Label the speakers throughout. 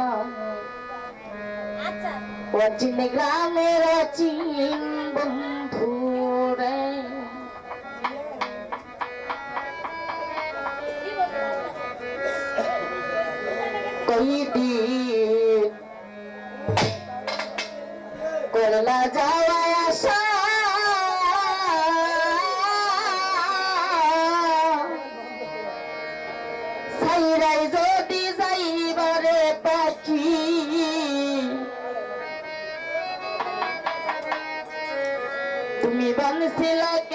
Speaker 1: मा वचन गाले रचीन बंधू रे कैदी कोणाला जावा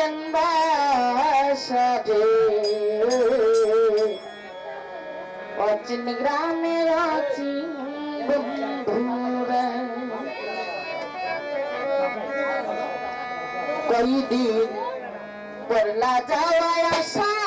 Speaker 1: কেনবা সাজে। অচিন গ্রামে আছি বন্ধুরা। কয়দিন করলা যাওয়া আশা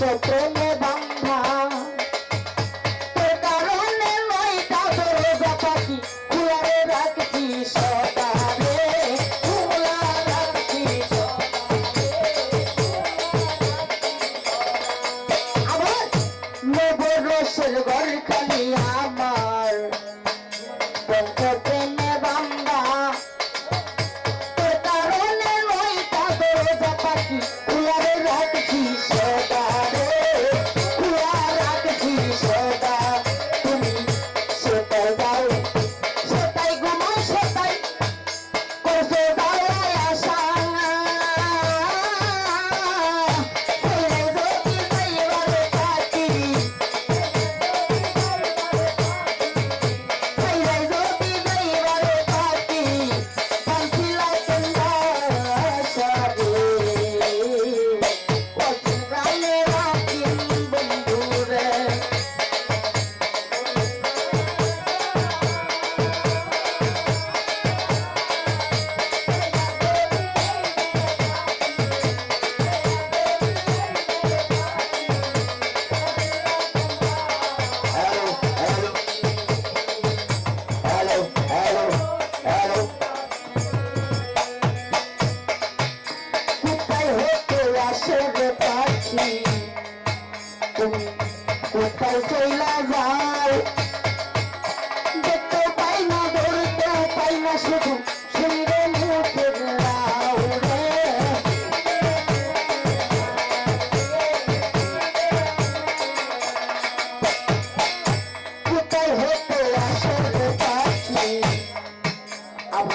Speaker 1: ছোট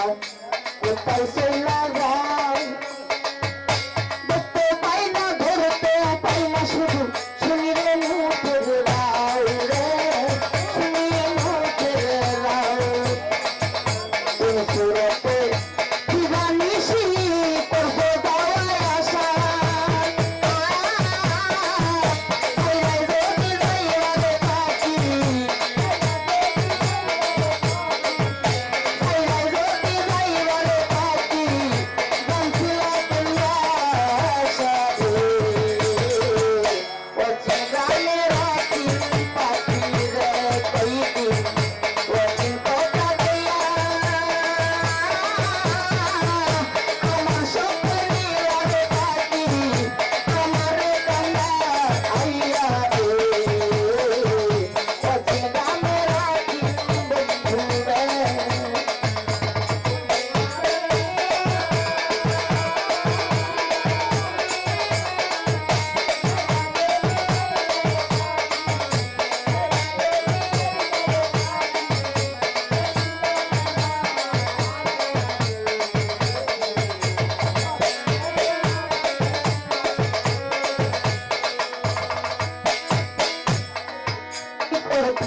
Speaker 1: Eu pensei lavar.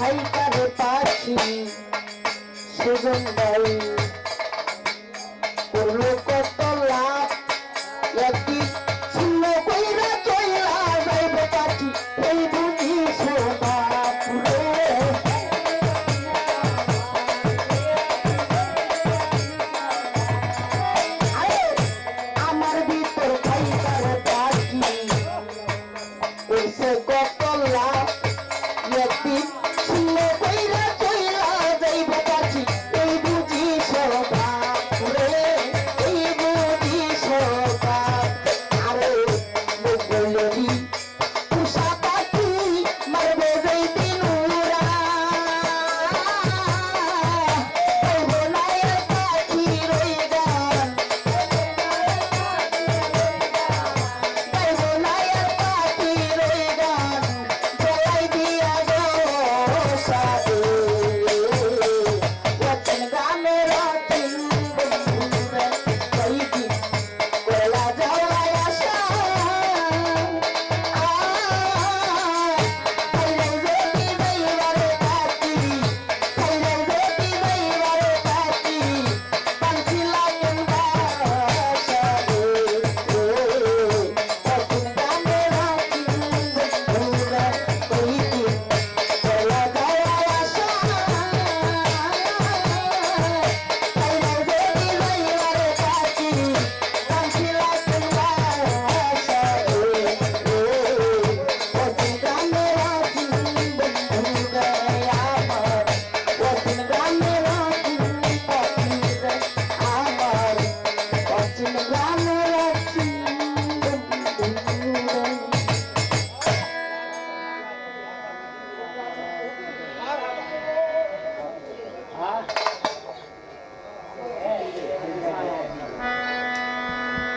Speaker 1: পাইকারে পাচ্ছি সুজন ভাই করল কত লাভ একদিন ছিল কইরা চইলা যাইব পাখি। এই বুঝি কত লাভ একদিন